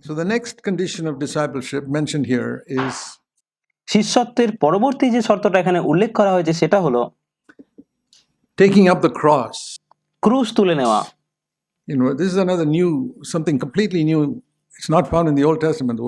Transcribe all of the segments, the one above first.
So the next condition of discipleship mentioned here is শিষ্যত্বের পরবর্তী যে শর্তটা এখানে উল্লেখ করা হয়েছে সেটা হলো taking up the cross. ক্রুশ তুলে নেওয়া You know, this is another new, something completely new. It's not found in the Old Testament.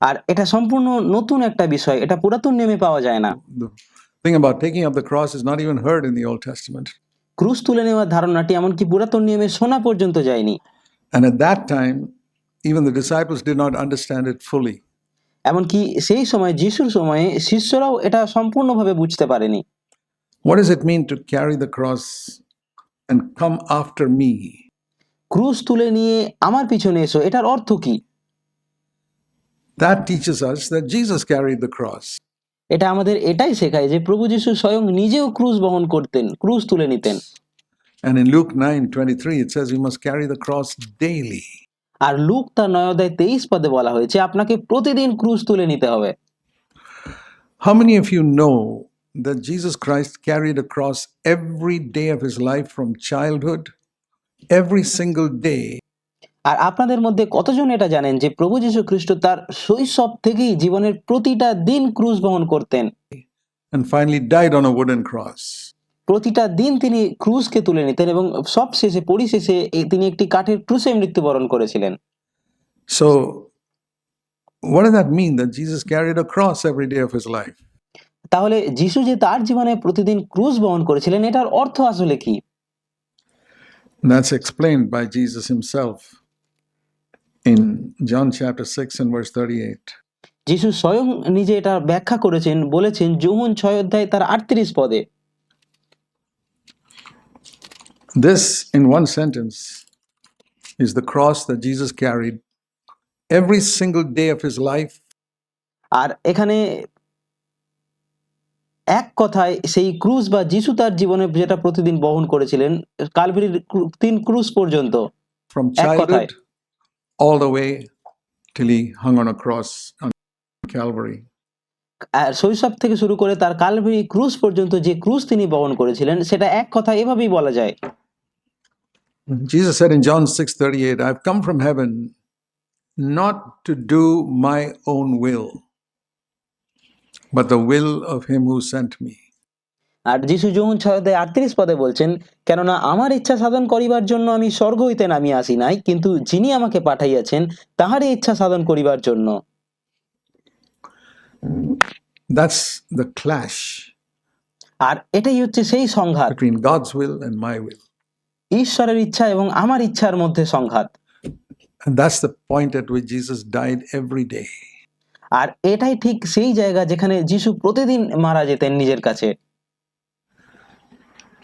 আর এটা সম্পূর্ণ নতুন একটা বিষয় এটা পুরাতন নিয়মে পাওয়া যায় না The thing about taking up the cross is not even heard in the Old Testament. ক্রুশ তুলে নেওয়ার ধারণাটি এমনকি পুরাতন নিয়মে শোনা পর্যন্ত যায়নি And at that time, even the disciples did not understand it fully. এমনকি সেই সময় যিশুর সময়ে শিষ্যরাও এটা সম্পূর্ণভাবে বুঝতে পারেনি What does it mean to carry the cross and come after me? ক্রুশ তুলে নিয়ে আমার পিছনে এসো এটার অর্থ কি That teaches us that Jesus carried the cross. এটা আমাদের এটাই শেখায় যে প্রভু যিশু স্বয়ং নিজেও ক্রুশ বহন করতেন ক্রুশ তুলে নিতেন And in Luke 9 23, it says we must carry the cross daily. আর লুক তার নয় অধ্যায় তেইশ পদে বলা হয়েছে আপনাকে প্রতিদিন ক্রুশ তুলে নিতে হবে How many of you know that Jesus Christ carried a cross every day of his life from childhood? Every single day. আর আপনাদের মধ্যে কতজন এটা জানেন যে প্রভু যীশু খ্রিস্ট তার শৈশব থেকেই জীবনের প্রতিটা দিন ক্রুশ বহন করতেন And finally died on a wooden cross. প্রতিটা দিন তিনি ক্রুজকে তুলে নিতেন এবং সব শেষে পরিশেষে তিনি একটি কাঠের ক্রুশে মৃত্যুবরণ করেছিলেন so what does that mean that Jesus carried a cross every day of his life? তাহলে যিশু যে তার জীবনে প্রতিদিন ক্রুশ বহন করেছিলেন এটার অর্থ আসলে কি that's explained by Jesus himself in John chapter 6 and verse 38. যিশু স্বয়ং নিজে এটা ব্যাখ্যা করেছেন বলেছেন যোহন ছয় অধ্যায় তার আটত্রিশ পদে This, in one sentence, is the cross that Jesus carried every single day of his life আর এখানে এক কথায় সেই ক্রুজ বা যিশু তার জীবনে যেটা প্রতিদিন বহন করেছিলেন কালভিরির তিন ক্রুজ পর্যন্ত from এক কথায়। childhood all the way till he hung on a cross on Calvary. আর শৈশব থেকে শুরু করে তার কালভেরি ক্রুজ পর্যন্ত যে ক্রুজ তিনি বহন করেছিলেন সেটা এক কথা এভাবেই বলা যায় Jesus said in John 6:38, I've come from heaven not to do my own will, but the will of him who sent me. আর যিশু যোহন ছয় আটত্রিশ পদে বলছেন কেননা আমার ইচ্ছা সাধন করিবার জন্য আমি স্বর্গ হইতে নামিয়া আসি নাই কিন্তু যিনি আমাকে পাঠাইয়াছেন তাহারই ইচ্ছা সাধন করিবার জন্য That's the clash আর এটাই হচ্ছে সেই সংঘাত between God's will and my will. ঈশ্বরের ইচ্ছা এবং আমার ইচ্ছার মধ্যে সংঘাত that's the point at which Jesus died every day. আর এটাই ঠিক সেই জায়গা যেখানে যিশু প্রতিদিন মারা যেতেন নিজের কাছে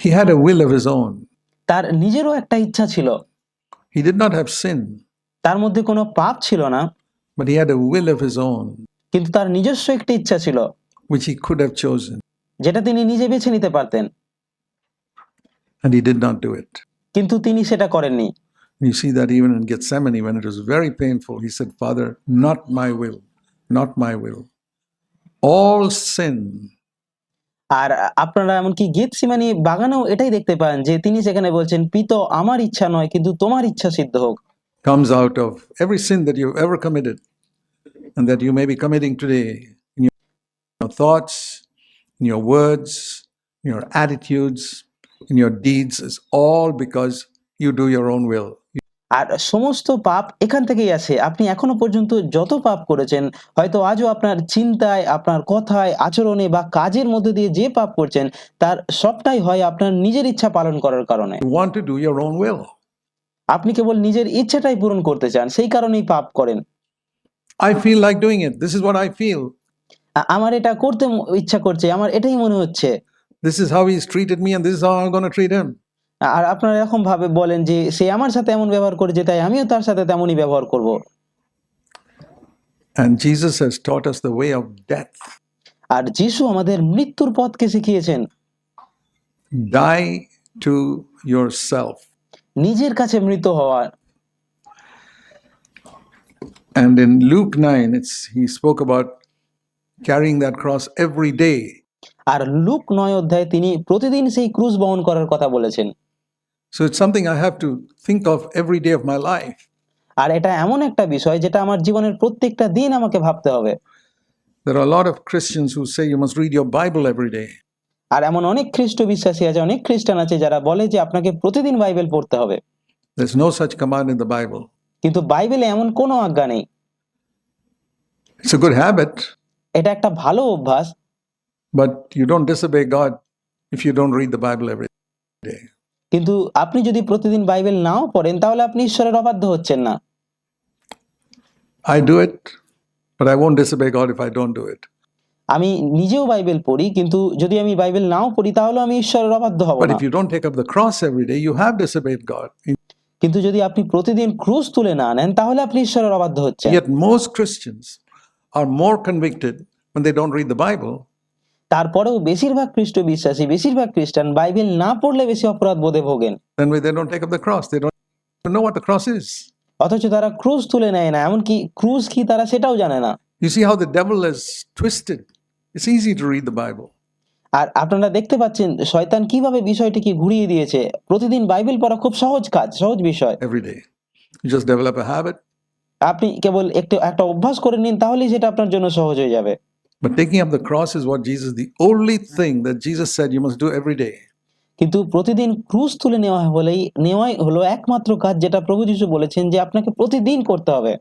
He had a will of his own. তার নিজেরও একটা ইচ্ছা ছিল He did not have sin, তার মধ্যে কোনো পাপ ছিল না but he had a will of his own, কিন্তু তার নিজস্ব একটি ইচ্ছা ছিল which he could have chosen, যেটা তিনি নিজে বেছে নিতে পারতেন and he did not do it. কিন্তু তিনি সেটা করেননি You see that even in Gethsemane, when it was very painful, he said, Father, not my will, not my will. All sin আর আপনারা এমনকি গেতসিমানি বাগানেও এটাই দেখতে পান যে তিনি সেখানে বলছেন পিত আমার ইচ্ছা নয় কিন্তু তোমার ইচ্ছা সিদ্ধ হোক comes out of every sin that you've ever committed and that you may be committing today in your, your thoughts, in your words, in your attitudes, in your deeds, is all because you do your own will. আর সমস্ত পাপ এখান থেকেই আসে আপনি এখনও পর্যন্ত যত পাপ করেছেন হয়তো আজও আপনার চিন্তায় আপনার কথায় আচরণে বা কাজের মধ্যে দিয়ে যে পাপ করছেন তার সবটাই হয় আপনার নিজের ইচ্ছা পালন করার কারণে You want to do your own will. আপনি কেবল নিজের ইচ্ছাটাই পূরণ করতে চান সেই কারণেই পাপ করেন I feel like doing it. This is what I feel. আ- আমার এটা করতে ইচ্ছা করছে আমার এটাই মনে হচ্ছে this is how he treated me and this is how I gonna treat him আর আপনারা এরকম ভাবে বলেন যে সে আমার সাথে এমন ব্যবহার করে যে তাই আমিও তার সাথে তেমনই ব্যবহার করব। And Jesus has taught us the way of death আর যিশু আমাদের মৃত্যুর পথকে শিখিয়েছেন। ডাই টু ইওর নিজের কাছে মৃত হওয়া। And in Luke nine it's he spoke about carrying that cross every day R Luke নয় অধ্যায়ে তিনি প্রতিদিন সেই ক্রুজ বহন করার কথা বলেছেন so it's something I have to think of every day of my life. আর এটা এমন একটা বিষয় যেটা আমার জীবনের প্রত্যেকটা দিন আমাকে ভাবতে হবে There are a lot of Christians who say you must read your Bible every day. আর এমন অনেক খ্রিস্ট বিশ্বাসী আছে অনেক খ্রিস্টান আছে যারা বলে যে আপনাকে প্রতিদিন বাইবেল পড়তে হবে There's no such command in the Bible. কিন্তু বাইবেলে এমন কোনো আজ্ঞা নেই It's a good habit, এটা একটা ভালো অভ্যাস but you don't disobey God if you don't read the Bible every day. কিন্তু আপনি যদি প্রতিদিন বাইবেল নাও পড়েন তাহলে আপনি ঈশ্বরের অবাধ্য হচ্ছেন না I do it, but I won't disobey God if I don't do it. আমি নিজেও বাইবেল পড়ি কিন্তু যদি আমি বাইবেল নাও পড়ি তাহলে আমি ঈশ্বরের অবাধ্য হব But না if you don't take up the cross every day, you have disobeyed God. কিন্তু যদি আপনি প্রতিদিন ক্রুশ তুলে না নেন তাহলে আপনি ঈশ্বরের অবাধ্য হচ্ছেন Yet most Christians are more convicted when they don't read the Bible তারপরেও বেশিরভাগ খ্রিস্ট বিশ্বাসী বেশিরভাগ খ্রিস্টান বাইবেল না পড়লে বেশি অপরাধ বোধে ভোগেন. অথচ তারা ক্রুজ তুলে নেয় না এমনকি ক্রুজ কি তারা সেটাও জানে না You see how the devil is twisted. It's easy to read the Bible. আর আপনারা দেখতে পাচ্ছেন শয়তান কীভাবে বিষয়টিকে ঘুরিয়ে দিয়েছে প্রতিদিন বাইবেল পড়া খুব সহজ কাজ সহজ বিষয় every day. You just develop a habit, আপনি কেবল একটু একটা অভ্যাস করে নিন তাহলেই সেটা আপনার জন্য সহজ হয়ে যাবে But taking up the cross is what Jesus, the only thing that Jesus said you must do every day. কিন্তু প্রতিদিন ক্রুজ তুলে নেওয়া হলেই নেওয়াই হলো একমাত্র কাজ যেটা প্রভু যীশু বলেছেন যে আপনাকে প্রতিদিন করতে হবে।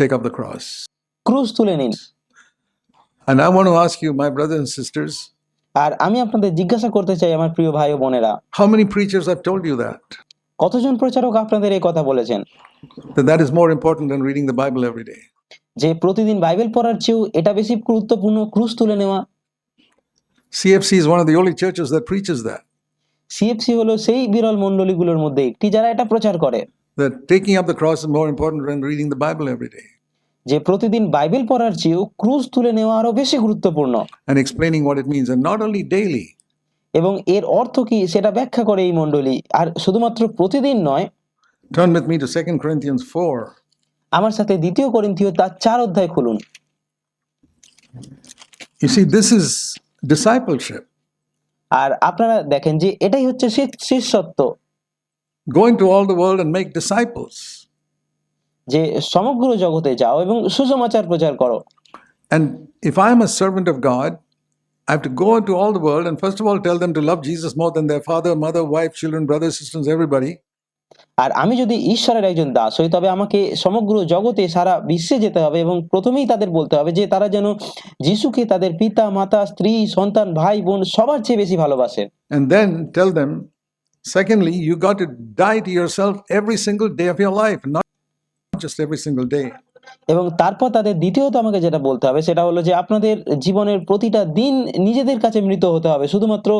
টেক আপ দ্য ক্রস ক্রুজ তুলে নিন। And I want to ask you brother and আর আমি আপনাদের জিজ্ঞাসা করতে চাই আমার প্রিয় ভাই ও বোনেরা। How many preachers have told you that কতজন প্রচারক আপনাদের এই কথা বলেছেন? That is more important than reading the Bible everyday যে প্রতিদিন বাইবেল পড়ার চেয়েও এটা বেশি গুরুত্বপূর্ণ ক্রুশ তুলে নেওয়া। CFC is one of the only churches that preaches that CFC হলো সেই বিরল মণ্ডলীগুলোর মধ্যে একটি যারা এটা প্রচার করে। That taking up the cross is more important than reading the Bible everyday যে প্রতিদিন বাইবেল পড়ার চেয়েও ক্রুশ তুলে নেওয়া আরও বেশি গুরুত্বপূর্ণ। And explaining what it means and not only daily এবং এর অর্থ কি সেটা ব্যাখ্যা করে এই মণ্ডলী। আর শুধুমাত্র প্রতিদিন নয় turn with me to second Corinthians 4 আমার সাথে দ্বিতীয় করিন্থীয় তার চার অধ্যায় খুলুন You see, this is discipleship. আর আপনারা দেখেন যে এটাই হচ্ছে শিষ্যত্ব Going to all the world and make disciples. যে সমগ্র জগতে যাও এবং সুসমাচার প্রচার করো And if I'm a servant of God, I have to go into all the world and first of all tell them to love Jesus more than their father, mother, wife, children, brothers, sisters, everybody. আর আমি যদি ঈশ্বরের একজন দাস হই তবে আমাকে সমগ্র জগতে সারা বিশ্বে যেতে হবে এবং প্রথমেই তাদের বলতে হবে যে তারা যেন যিশুকে তাদের পিতা মাতা স্ত্রী সন্তান ভাই বোন সবার চেয়ে বেশি ভালোবাসে। And then tell them, secondly, you got to die to yourself every single day of your life, not just every single day. এবং তারপর তাদের দ্বিতীয়ত আমাকে যেটা বলতে হবে সেটা হলো যে আপনাদের জীবনের প্রতিটা দিন নিজেদের কাছে মৃত হতে হবে। শুধুমাত্র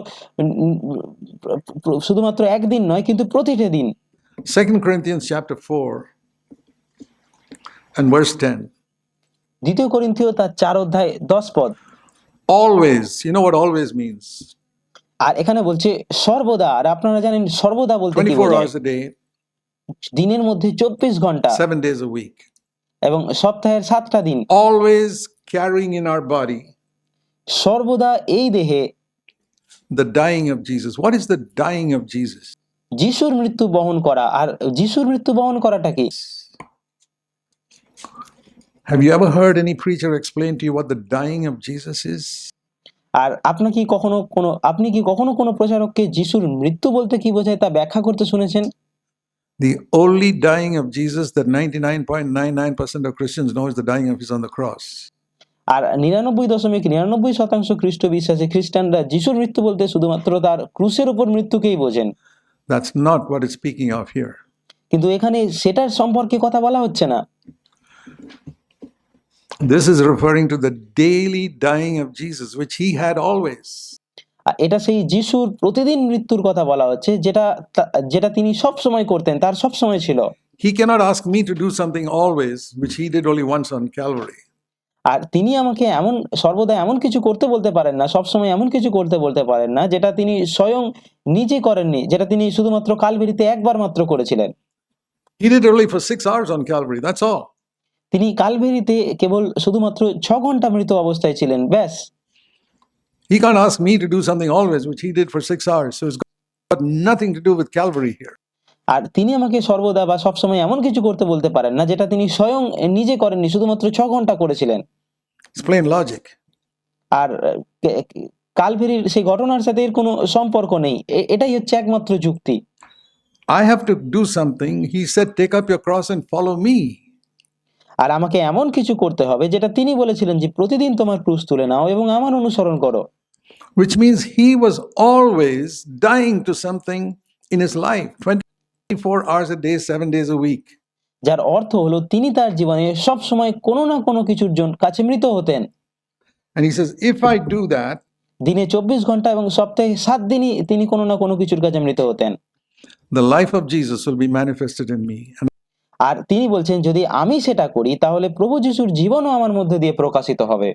শুধুমাত্র একদিন নয় কিন্তু প্রতিটা দিন। 2 Corinthians chapter 4 and verse 10. দ্বিতীয় করিন্থীয় তার চার অধ্যায় দশ পদ Always, you know what always means? আর এখানে বলছে সর্বদা আর আপনারা জানেন সর্বদা বলতে কি 24 বোঝায় hours a day, দিনের মধ্যে চব্বিশ ঘণ্টা seven days a week. এবং সপ্তাহের সাতটা দিন Always carrying in our body সর্বদা এই দেহে the dying of Jesus. What is the dying of Jesus? যিশুর মৃত্যু বহন করা আর যিশুর মৃত্যু বহন করাটা কি Have you ever heard any preacher explain to you what the dying of Jesus is? আর আপনি কি কখনো কোনো আপনি কি কখনো কোনো প্রচারককে যিশুর মৃত্যু বলতে কি বোঝায় তা ব্যাখ্যা করতে শুনেছেন The only dying of Jesus that 99.99% of Christians know is the dying of His on the cross. আর নিরানব্বই দশমিক নিরানব্বই শতাংশ খ্রিস্ট বিশ্বাসী খ্রিস্টানরা যিশুর মৃত্যু বলতে শুধুমাত্র তার ক্রুশের উপর মৃত্যুকেই বোঝেন That's not what it's speaking of here. কিন্তু এখানে সেটার সম্পর্কে কথা বলা হচ্ছে না This is referring to the daily dying of Jesus, which He had always. এটা সেই যিশুর প্রতিদিন মৃত্যুর কথা বলা হচ্ছে যেটা যেটা তিনি সব সময় করতেন তার সব সময় ছিল He cannot ask me to do something always, which He did only once on Calvary. আর তিনি আমাকে এমন সর্বদা এমন কিছু করতে বলতে পারেন না সবসময় এমন কিছু করতে বলতে পারেন না যেটা তিনি স্বয়ং নিজে করেননি যেটা তিনি শুধুমাত্র কালবেরিতে একবার মাত্র করেছিলেন তিনি কালবেরিতে কেবল শুধুমাত্র ছ ঘণ্টা মৃত অবস্থায় ছিলেন ব্যাস He can't ask me do something something always, which he did for six hours. So it's got nothing to do with Calvary. আর তিনি আমাকে সর্বদা বা সবসময় এমন কিছু করতে বলতে পারেন না যেটা তিনি স্বয়ং নিজে করেননি শুধুমাত্র ছ ঘণ্টা করেছিলেন logic. আর কালভেরির সেই ঘটনার সাথে এর কোনো সম্পর্ক নেই এটাই হচ্ছে একমাত্র যুক্তি I have to do something. He said, Take up your cross and follow me. আর আমাকে এমন কিছু করতে হবে যেটা তিনি বলেছিলেন যে প্রতিদিন তোমার ক্রুশ তুলে নাও এবং আমার অনুসরণ করো Which means he was always dying to something in his life 24 hours a day, seven days a week. যার অর্থ হলো তিনি তার জীবনে সব সময় কোনো না কোনো কিছুর জন্য কাছে মৃত হতেন And he says, If I do that, দিনে চব্বিশ ঘণ্টা এবং সপ্তাহে সাত দিনই তিনি কোনো না কোনো কিছুর কাছে মৃত হতেন the life of Jesus will be manifested in me. আর তিনি বলছেন যদি আমি সেটা করি তাহলে প্রভু যিশুর জীবনও আমার মধ্যে দিয়ে প্রকাশিত হবে